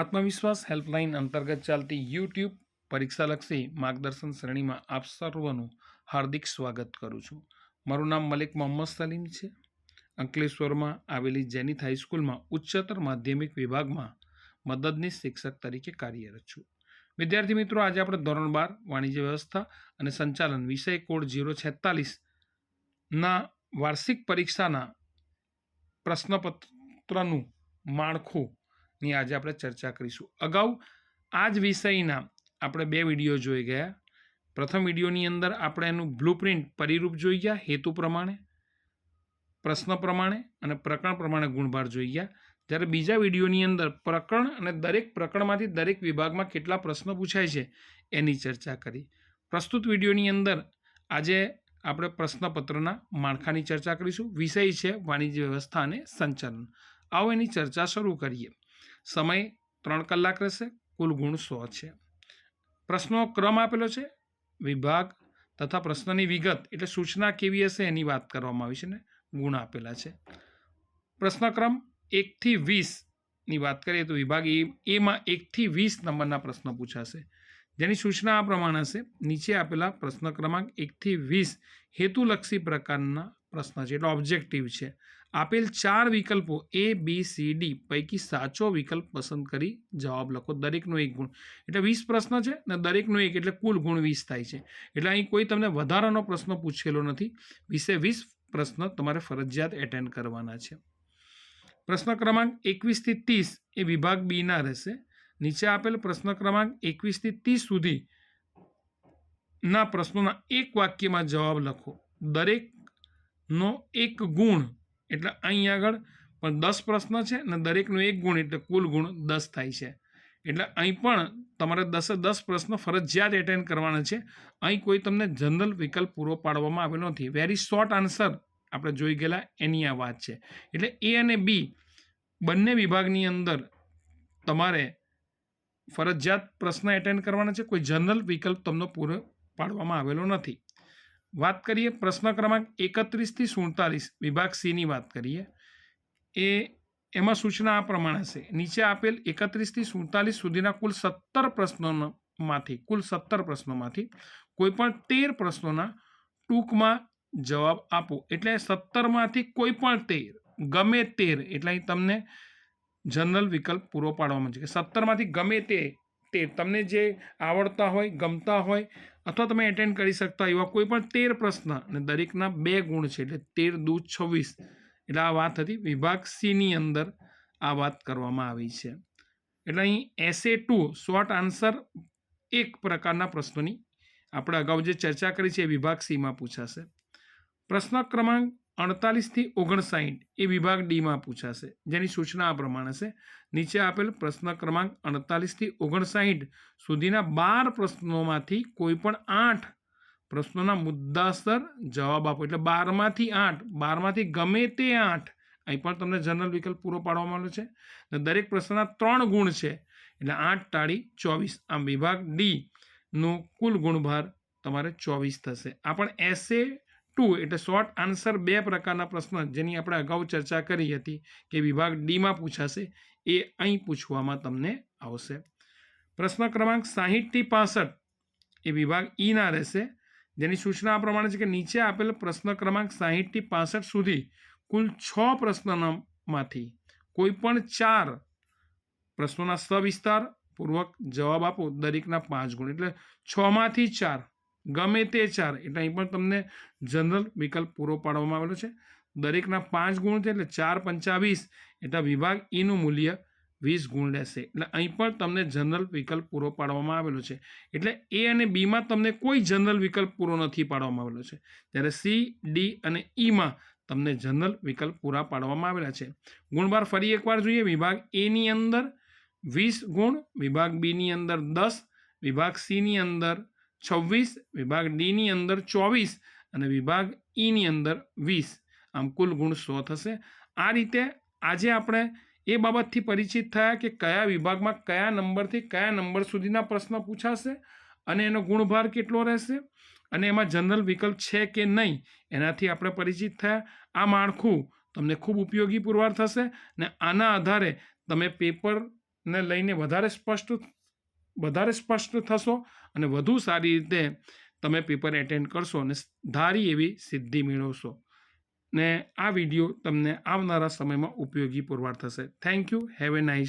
આત્મવિશ્વાસ હેલ્પલાઇન અંતર્ગત ચાલતી યુટ્યુબ પરીક્ષાલક્ષી માર્ગદર્શન શ્રેણીમાં આપ સર્વનું હાર્દિક સ્વાગત કરું છું. મારું નામ મલિક મોહમ્મદ સલીમ છે. અંકલેશ્વરમાં આવેલી જેનિથ હાઈસ્કૂલમાં ઉચ્ચતર માધ્યમિક વિભાગમાં મદદનીશ શિક્ષક તરીકે કાર્યરત છું. વિદ્યાર્થી મિત્રો, આજે આપણે ધોરણ બાર, વાણિજ્ય વ્યવસ્થા અને સંચાલન વિષય કોડ જીરો છેતાલીસના વાર્ષિક પરીક્ષાના પ્રશ્નપત્રનું માળખુંની આજે આપણે ચર્ચા કરીશું. અગાઉ આ જ વિષયના આપણે બે વીડિયો જોઈ ગયા. પ્રથમ વિડીયોની અંદર આપણે એનું બ્લુપ્રિન્ટ પરિરૂપ જોઈ ગયા, હેતુ પ્રમાણે, પ્રશ્ન પ્રમાણે અને પ્રકરણ પ્રમાણે ગુણભાર જોઈ ગયા. જ્યારે બીજા વિડીયોની અંદર પ્રકરણ અને દરેક પ્રકરણમાંથી દરેક વિભાગમાં કેટલા પ્રશ્નો પૂછાય છે એની ચર્ચા કરી. પ્રસ્તુત વિડીયોની અંદર આજે આપણે પ્રશ્નપત્રના માળખાની ચર્ચા કરીશું. વિષય છે વાણિજ્ય વ્યવસ્થા અને સંચાલન. આવો એની ચર્ચા શરૂ કરીએ. સમય ત્રણ કલાક રહેશે, કુલ ગુણ સો છે. પ્રશ્નો ક્રમ આપેલો છે, વિભાગ તથા પ્રશ્નની વિગત, એટલે સૂચના કેવી હશે એની વાત કરવામાં આવી છે ને, ગુણ આપેલા છે. પ્રશ્નક્રમ એકથી વીસની વાત કરીએ તો વિભાગ એ, એમાં એકથી વીસ નંબરના પ્રશ્નો પૂછાશે. જેની સૂચના આ પ્રમાણે હશે, નીચે આપેલા પ્રશ્ન ક્રમાંક એકથી વીસ હેતુલક્ષી પ્રકારના પ્રશ્ન છે, એટલે ઓબ્જેક્ટિવ છે. આપેલ ચાર વિકલ્પો એ બી સી ડી પૈકી સાચો વિકલ્પ પસંદ કરી જવાબ લખો દરેકનો એક ગુણ. એટલે વીસ પ્રશ્ન છે ને દરેકનો એક એટલે કુલ ગુણ વીસ થાય છે. એટલે અહીં કોઈ તમને વધારાનો પ્રશ્ન પૂછેલો નથી. વીસે વીસ પ્રશ્ન તમારે ફરજિયાત એટેન્ડ કરવાના છે. પ્રશ્ન ક્રમાંક એકવીસથી ત્રીસ એ વિભાગ બીના રહેશે. નીચે આપેલ પ્રશ્ન ક્રમાંક એકવીસથી ત્રીસ સુધી ના પ્રશ્નોના એક વાક્યમાં જવાબ લખો. દરેકનો એક ગુણ એટલે અહીં આગળ પણ દસ પ્રશ્ન છે ને દરેકનો એક ગુણ એટલે કુલ ગુણ દસ થાય છે. એટલે અહીં પણ તમારે દસે દસ પ્રશ્ન ફરજિયાત એટેન્ડ કરવાના છે. અહીં કોઈ તમને જનરલ વિકલ્પ પૂરો પાડવામાં આવેલો નથી. વેરી શોર્ટ આન્સર આપણે જોઈ ગયેલા એની આ વાત છે. એટલે એ અને બી બંને વિભાગની અંદર તમારે ફરજિયાત પ્રશ્ન એટેન્ડ કરવાના છે. કોઈ જનરલ વિકલ્પ તમને પૂરો પાડવામાં આવેલો નથી. વાત કરીએ પ્રશ્ન ક્રમાંક એકત્રીસથી સુડતાલીસ, વિભાગ સીની વાત કરીએ, એ એમાં સૂચના આ પ્રમાણે છે. નીચે આપેલ એકત્રીસથી સુડતાલીસ સુધીના કુલ સત્તર પ્રશ્નોમાંથી, કુલ સત્તર પ્રશ્નોમાંથી કોઈપણ તેર પ્રશ્નોના ટૂંકમાં જવાબ આપો. એટલે સત્તરમાંથી કોઈ પણ તેર, ગમે તેર, એટલે અહીં તમને જનરલ વિકલ્પ પૂરો પાડવામાં છે કે સત્તરમાંથી ગમે તે તે તમને જે આવડતા હોય, ગમતા હોય અથવા તમે એટેન્ડ કરી શકતા એવા કોઈ પણ તેર પ્રશ્ન અને દરેકના બે ગુણ છે એટલે તેર દુ છવ્વીસ. એટલે આ વાત હતી વિભાગ સીની અંદર આ વાત કરવામાં આવી છે. એટલે અહીં એસે ટુ શોર્ટ આન્સર એક પ્રકારના પ્રશ્નોની આપણે અગાઉ જે ચર્ચા કરી છે એ વિભાગ સીમાં પૂછાશે. પ્રશ્ન ક્રમાંક અડતાલીસથી ઓગણસાઠ એ વિભાગ ડીમાં પૂછાશે. જેની સૂચના આ પ્રમાણે છે. નીચે આપેલ પ્રશ્ન ક્રમાંક અડતાલીસથી ઓગણસાઠ સુધીના બાર પ્રશ્નોમાંથી કોઈપણ આઠ પ્રશ્નોના મુદ્દાસર જવાબ આપો. એટલે બારમાંથી આઠ, બારમાંથી ગમે તે આઠ, અહીં પણ તમને જનરલ વિકલ્પ પૂરો પાડવામાં આવ્યો છે. અને દરેક પ્રશ્નના ત્રણ ગુણ છે. એટલે આઠ ટાળી ચોવીસ. આમ વિભાગ ડીનો કુલ ગુણભાર તમારે ચોવીસ થશે. આ પણ એસે ટુ એટલે શોર્ટ આન્સર બે પ્રકારના પ્રશ્ન જેની આપણે અગાઉ ચર્ચા કરી હતી કે વિભાગ ડીમાં પૂછાશે. એ અહીં પૂછવામાં તમને આવશે. પ્રશ્ન ક્રમાંક સાહીઠથી પાસઠ એ વિભાગ ઈના રહેશે. જેની સૂચના આ પ્રમાણે છે કે નીચે આપેલ પ્રશ્ન ક્રમાંક સાહીઠથી પાસઠ સુધી કુલ છ પ્રશ્નોમાંથી કોઈ પણ ચાર પ્રશ્નોના સવિસ્તાર પૂર્વક જવાબ આપો દરેકના પાંચ ગુણ. એટલે છમાંથી ચાર ગમે તે ચાર. એટલે અહીં પણ તમને જનરલ વિકલ્પ પૂરો પાડવામાં આવેલો છે. દરેકના પાંચ ગુણ છે એટલે ચાર પંચાવીસ એટલે વિભાગ ઈનું મૂલ્ય વીસ ગુણ લેશે એટલે અહીં પણ તમને જનરલ વિકલ્પ પૂરો પાડવામાં આવેલો છે. એટલે એ અને બીમાં તમને કોઈ જનરલ વિકલ્પ પૂરો નથી પાડવામાં આવેલો છે. ત્યારે સી ડી અને ઈમાં તમને જનરલ વિકલ્પ પૂરા પાડવામાં આવેલા છે. ગુણબાર ફરી એકવાર જોઈએ. વિભાગ એની અંદર વીસ ગુણ, વિભાગ બીની અંદર દસ, વિભાગ સીની અંદર છવ્વીસ, વિભાગ ડીની અંદર ચોવીસ અને વિભાગ ઈની અંદર વીસ. આમ કુલ ગુણ સો થશે. આ રીતે આજે આપણે એ બાબતથી પરિચિત થયા કે કયા વિભાગમાં કયા નંબરથી કયા નંબર સુધીના પ્રશ્ન પૂછાશે અને એનો ગુણભાર કેટલો રહેશે અને એમાં જનરલ વિકલ્પ છે કે નહીં એનાથી આપણે પરિચિત થયા. આ માળખું તમને ખૂબ ઉપયોગી પુરવાર થશે ને આના આધારે તમે પેપરને લઈને વધારે સ્પષ્ટ વધારે સ્પષ્ટ થશો અને વધુ સારી રીતે તમે પેપર એટેન્ડ કરશો અને ધારી એવી સિદ્ધિ મેળવશો. ને આ વીડિયો તમને આવનારા સમયમાં ઉપયોગી પુરવાર થશે. Thank you have a nice